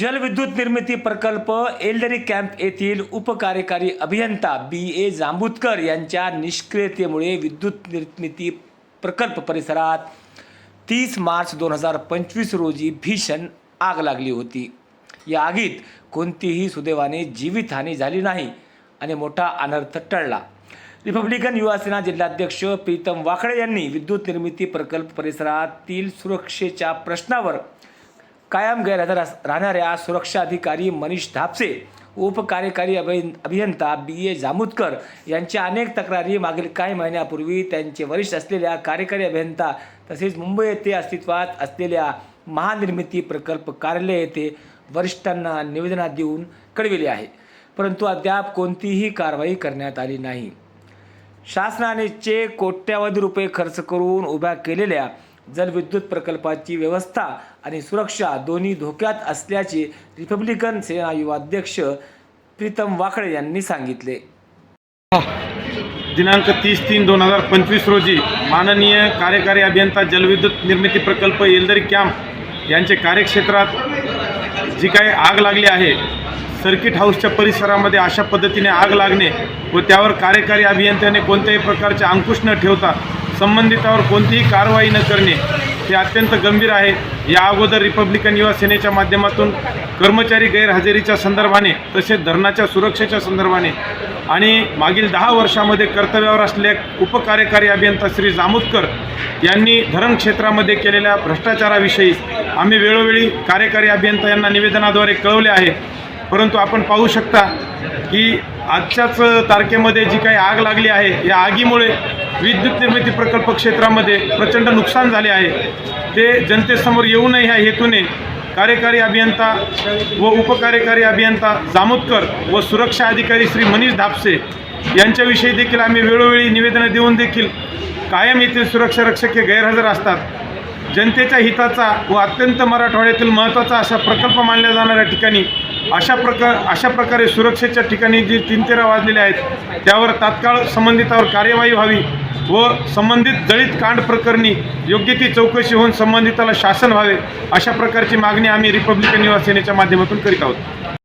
जलविद्युत निर्मिती प्रकल्प एल्डरी कॅम्प येथील उपकार्यकारी अभियंता बी ए जांभूतकर यांच्या निष्क्रियतेमुळे विद्युत निर्मिती प्रकल्प परिसरात तीस मार्च दोन हजार पंचवीस रोजी भीषण आग लागली होती. या आगीत कोणतीही सुदैवाने जीवितहानी झाली नाही आणि मोठा अनर्थ टळला. रिपब्लिकन युवासेना जिल्हाध्यक्ष प्रीतम वाकडे यांनी विद्युत निर्मिती प्रकल्प परिसरातील सुरक्षेच्या प्रश्नावर कायम गैरहजर अस- राहणाऱ्या सुरक्षा अधिकारी मनीष धापसे उपकार्यकारी अभि अभियंता बी ए जामुतकर यांच्या अनेक तक्रारी मागील काही महिन्यापूर्वी त्यांचे वरिष्ठ असलेल्या कार्यकारी अभियंता तसेच मुंबई येथे अस्तित्वात असलेल्या महानिर्मिती प्रकल्प कार्यालय येथे वरिष्ठांना निवेदनात देऊन कळविले आहे. परंतु अद्याप कोणतीही कारवाई करण्यात आली नाही. शासनानेचे कोट्यावधी रुपये खर्च करून उभ्या केलेल्या जलविद्युत प्रकल्पाची व्यवस्था आणि सुरक्षा दोन्ही धोक्यात असल्याचे रिपब्लिकन सेना युवाध्यक्ष प्रीतम वाकडे यांनी सांगितले. दिनांक तीस तीन दोन हजार पंचवीस रोजी माननीय कार्यकारी अभियंता जलविद्युत निर्मिती प्रकल्प येलदरी कॅम्प यांचे कार्यक्षेत्रात जी काही आग लागली आहे सर्किट हाऊसच्या परिसरामध्ये अशा पद्धतीने आग लागणे व त्यावर कार्यकारी अभियंत्याने कोणत्याही प्रकारचे अंकुश न ठेवता संबंधितावर कोणतीही कारवाई न करणे हे अत्यंत गंभीर आहे. या अगोदर रिपब्लिकन युवा सेनेच्या माध्यमातून कर्मचारी गैरहजेरीच्या संदर्भाने तसेच धरणाच्या सुरक्षेच्या संदर्भाने आणि मागील दहा वर्षामध्ये कर्तव्यावर असलेल्या उपकार्यकारी अभियंता श्री जामोदकर यांनी धरण क्षेत्रामध्ये केलेल्या भ्रष्टाचाराविषयी आम्ही वेळोवेळी कार्यकारी अभियंता यांना निवेदनाद्वारे कळवले आहे. परंतु आपण पाहू शकता की आजच्याच तारखेमध्ये जी काही आग लागली आहे या आगीमुळे विद्युत निर्मिती प्रकल्प क्षेत्रामध्ये प्रचंड नुकसान झाले आहे. ते जनतेसमोर येऊ नये ह्या हेतूने कार्यकारी अभियंता व उपकार्यकारी अभियंता जामोदकर व सुरक्षा अधिकारी श्री मनीष धापसे यांच्याविषयी देखील आम्ही वेळोवेळी निवेदनं देऊन देखील कायम येथील सुरक्षा रक्षक हे गैरहजर असतात. जनतेच्या हिताचा व अत्यंत मराठवाड्यातील महत्त्वाचा असा प्रकल्प मानल्या जाणाऱ्या ठिकाणी अशा प्रकार अशा प्रकारे सुरक्षेच्या ठिकाणी जी तीन तेरा वाजलेले आहेत त्यावर तात्काळ संबंधितावर कार्यवाही व्हावी व संबंधित दलित कांड प्रकरणी योग्य ती चौकशी होऊन संबंधिताला शासन व्हावे अशा प्रकारची मागणी आम्ही रिपब्लिकन युवा सेनेच्या माध्यमातून करीत आहोत.